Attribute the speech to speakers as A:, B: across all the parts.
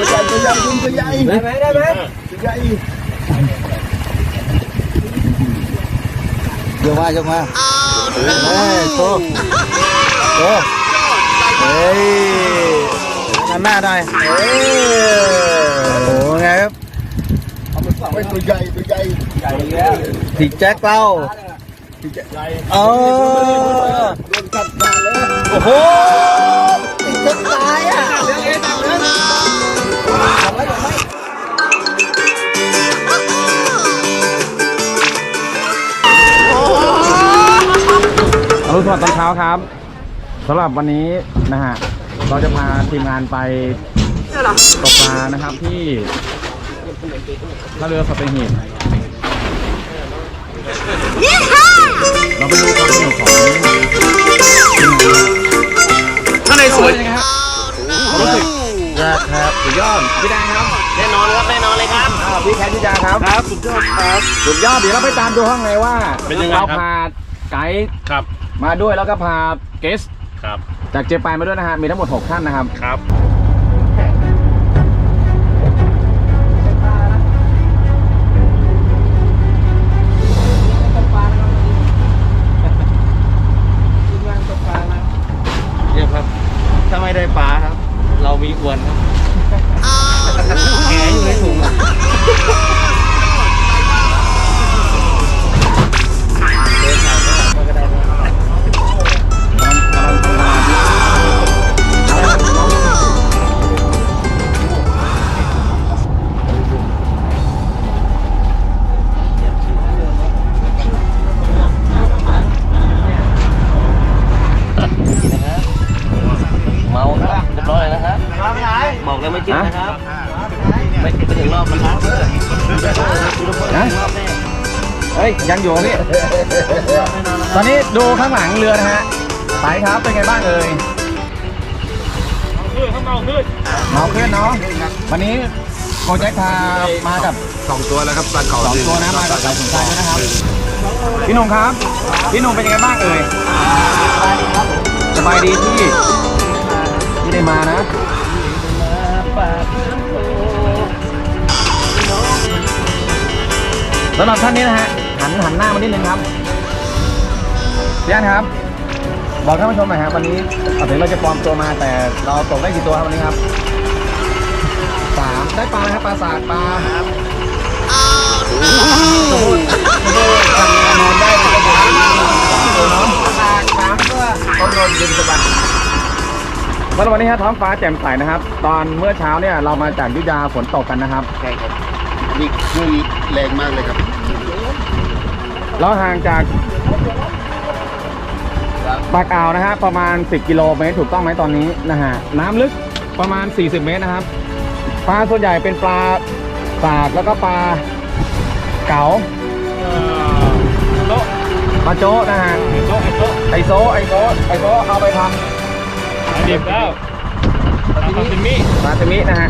A: ตัวใหญ่ตัวใหญ่คุณตัวใหญ่
B: ได้ไหมได้ไหม
A: ตัวใหญ่ยกมายกมาเฮ้ยโตโตเฮ้ยหันหน้าได้เฮ้ยโอ้โหไงครับเฮ้ยตัวใหญ่ตัวใหญ่
B: ใหญ่แล้ว
A: ผีแจ็คเราเออโดนกัดมาเลยโอ้โหติดจะตายอะเรื่องเอ๊ะตังนั้น
C: อ วัสดิ์ตอนเช้าครับสำหรับวันนี้นะฮะเราจะพาทีมงานไปตกปลานะครับที่ท่าเรือสัตหีบเราไปดูความสนุกของทีมงาน
B: ข้างในสวย
C: เป็นไงครับรู้สึก
A: ครับสุดยอด
C: พี่แดงครับ
B: แน่นอนครับแน่นอนเลยครับ
C: อ่าพี่แคทพี่จาครับ
B: ครับสุดยอดครับ
C: สุดยอดเดี๋ยวเราไปตามดูข้างในว่า
B: เป็นยังไง
C: เรา
B: ครับ
C: พาไกด์
B: ครับ
C: มาด้วยแล้วก็พาเกส
B: ครับ
C: จากเจแปนมาด้วยนะฮะมีทั้งหมด 6 ท่านนะครับ
B: ครับ
A: เยี่ยมครับ ถ้าไม่ได้ปลาครับ เรามีอวนครับแหอยู่ในถุงอะ
C: เฮ้ยยังอยู่พี่ ตอนนี้ดูข้างหลังเรือนะฮะไปครับเป็นไงบ้างเอ่ยเมาขึ้นเมาขึ้นเนาะวันนี้โปรเจกต์พามากับ
A: สองตัวแล้วครับปลาเก่า
C: สองตัวนะมากับสายสนใจด้วยนะครับพี่หนุ่มครับ พี่หนุ่มเป็นยังไงบ้างเอ่ยสบายดีที่ที่ได้มานะสำหรับท่านนี้นะฮะ หันหันหน้ามานิดนึงครับพี่อันครับ บอกท่านผู้ชมหน่อยครับวันนี้เอาถึงเราจะปลอมตัวมาแต่เราตกได้กี่ตัวครับวันนี้ครับสามได้ปลานะครับปลาสากปลาโอ้โหทำงานนอนได้เลยครับสามตัวเนาะสากสามตัวต้นนนดินสะบัดสำหรับวันนี้ฮะท้องฟ้าแจ่มใสนะครับ ตอนเมื่อเช้าเนี่ยเรามาจากอยุธยาฝนตกกันนะครับ
A: ใช่ครับนี่คลื่นแรงมากเลยครับ
C: เราห่างจากปากอ่าวนะฮะประมาณ 10 กิโลเมตรถูกต้องไหมตอนนี้นะฮะน้ำลึกประมาณ 40 เมตรนะครับปลาส่วนใหญ่เป็นปลาสากแล้วก็ปลาเก๋า
B: โต๊ะ
C: ปลาโจ๊ะนะฮะ
B: โต๊ะโต๊ะ
C: ไอโซไอโซไอโซเอาไปท
B: ดิบแล้วซาซิมิำ
C: ปลาซามินะฮะ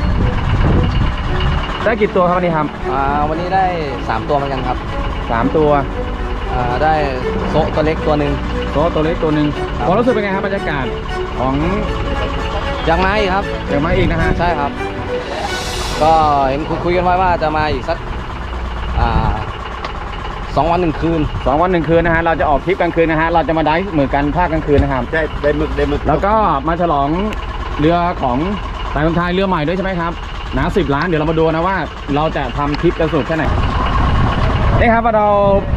C: ได้กี่ตัวครับวันนี้ครับ
D: อ่าวันนี้ได้ 3 ตัวเหมือนกันครับ
C: สามตัว
D: อ่าได้โซะตัวเล็กตัวหนึ่ง
C: โซตัวเล็กตัวหนึ่ง
D: ครับ
C: ความรู้สึกเป็นไงครับบรรยากาศของ
D: ยังมาอีกครับ
C: เดี๋ยวมาอีกนะฮะ
D: ใช่ครับ ก็เห็นคุยคุยกันไว้ว่าจะมาอีกสักอ่าสองวันหนึ่งคืน
C: สองวันหนึ่งคืนนะฮะเราจะออกทริปกลางคืนนะฮะเราจะมาได้เหมือนกันภาคกลางคืนนะครับ
A: ได้ได้หมึกได้หมึก
C: แล้วก็มาฉลองเรือของสายคนไทยเรือใหม่ด้วยใช่ไหมครับหนาสิบล้านเดี๋ยวเรามาดูนะว่า เราจะทำคลิปกันสนุกแค่ไหน นี่ครับเรา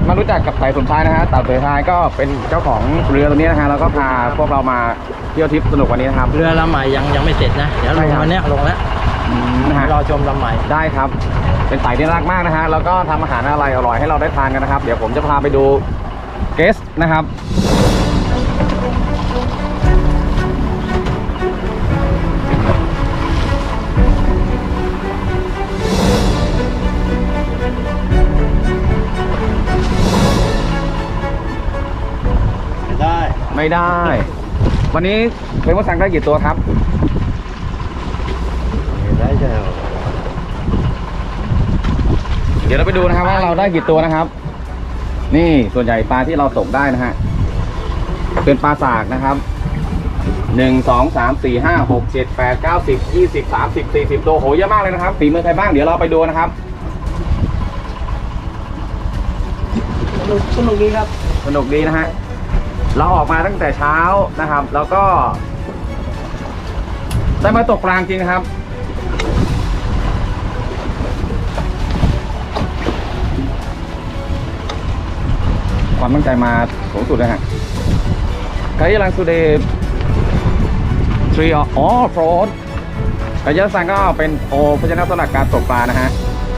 C: มารู้จักกับสายสนทายนะฮะต่าวเสือทายก็เป็นเจ้าของเรือตัวนี้นะฮะแล้วก็พาพวกเรามาเที่ยวทริปสนุกวันนี้นะครับ
E: เรือลำใหม่ยังยังไม่เสร็จนะ เดี๋ยวล
C: ใช่
E: ง
C: ครับ
E: วันเนี้ยลงแล้ว
C: อืมนะฮะ
E: รอชมลำใหม่
C: ได้ครับ เป็นสายที่น่ารักมากนะฮะแล้วก็ทำอาหารอะไรอร่อยให้เราได้ทานกันนะครับ เดี๋ยวผมจะพาไปดูเกสนะครับ
A: ไม่
C: ได้ วันนี้เป็นว่าสั่งได้กี่ตัวครับ
A: ได้ใช่
C: เดี๋ยวเราไปดูนะครับว่าเราได้กี่ตัวนะครับ นี่ส่วนใหญ่ปลาที่เราตกได้นะฮะเป็นปลาสากนะครับหนึ่งสองสามสี่ห้าหกเจ็ดแปดเก้าสิบยี่สิบสามสิบสี่สิบตัวโหเยอะมากเลยนะครับฝีมือใครบ้างเดี๋ยวเราไปดูนะครับ
D: สนุกสนุกดีครับ
C: สนุกดีนะฮะ เราออกมาตั้งแต่เช้านะครับ แล้วก็ได้มาตกปลาจริงนะครับ ความตั้งใจมาสูงสุดเลยฮะกายลังสุเดทรีอ๋อโฟรดกายซังก็เป็นโอพชนะสำหรับการตกปลานะฮะ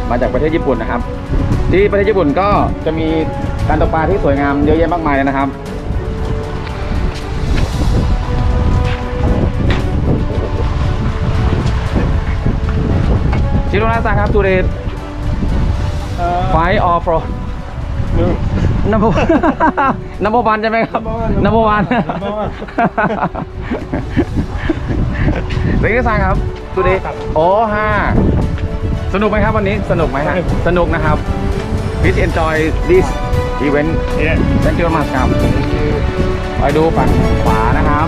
C: มาจากประเทศญี่ปุ่นนะครับ ที่ประเทศญี่ปุ่นก็จะมีการตกปลาที่สวยงามเยอะแยะมากมายเลยนะครับ ชิโรนาซังครับ today five or four number number one ใช่ไหมครับ number one
B: Number one
C: เด็กซังครับ today โอ้ห้าสนุกไหมครับวันนี้สนุกไหมฮะสนุกนะครับ please enjoy this event
B: Yeah.
C: thank you very much ครับไปดูฝั่งขวานะครับ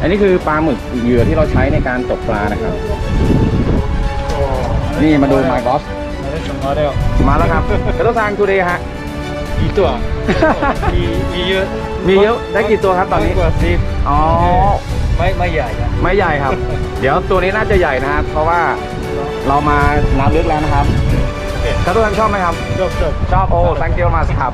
C: อันนี้คือปลาหมึกเหยื่อที่เราใช้ในการตกปลานะครับ นี่มาดู my boss
B: มาแล้ว
C: มาแล้วครับกระโดดทาง today ฮะ
B: กี่ตัว มีมีเยอะ
C: มีเยอะได้กี่ตัวครับตอนนี้
B: กว่าสิบ
C: อ๋อ
B: ไม่ไม่ใหญ่อะ
C: ไม่ใหญ่ครับ เดี๋ยวตัวนี้น่าจะใหญ่นะครับ เพราะว่าเรามาน้ำลึกแล้วนะครับกระโดดทางชอบไหมครับ
B: จบจบ
C: ชอบโอ้ thank you very much ครับ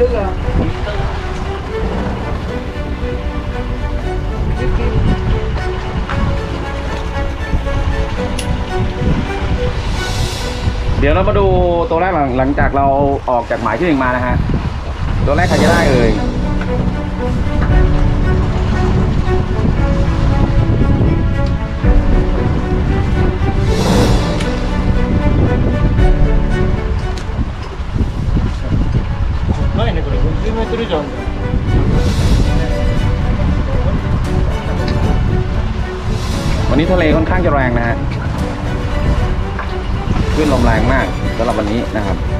D: ลึกอะ
C: เดี๋ยวเรามาดูตัวแรกหลังหลังจากเราออกจากหมายที่หนึ่งมานะฮะ ตัวแรกใครจะได้เอ่ย
B: metre yol.
C: วันนี้ทะเลค่อนข้างจะแรงนะฮะขึ้นลมแรงมากสำหรับวันนี้นะครับ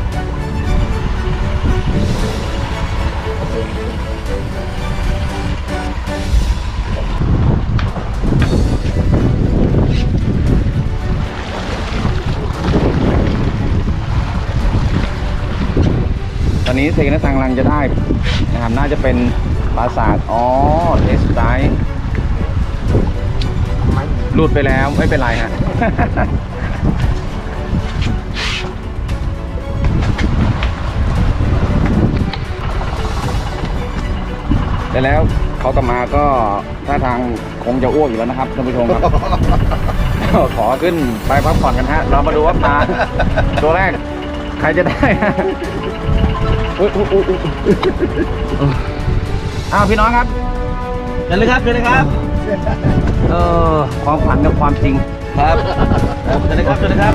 C: นี้เซกันสังลังจะได้นะครับน่าจะเป็นปราสาทอ๋อเทสไตหลุดไปแล้วไม่เป็นไรฮะแต่แล้วเขากลับมาก็ท่าทางคงจะอ้วกอยู่แล้วนะครับท่านผู้ชมครับ ขอขึ้นไปพักผ่อนกันฮะ เรามาดูว่าปลาตัวแรก ใครจะได้ อุ๊ยอุ๊ยอุ๊ยอุ๊ยอ้าวพี่น้องครับ
D: เดินเลยครับเดินเลยครับ
C: เออความฝันกับความจริง
D: ครับเดินเลยครับเดินเลยครับ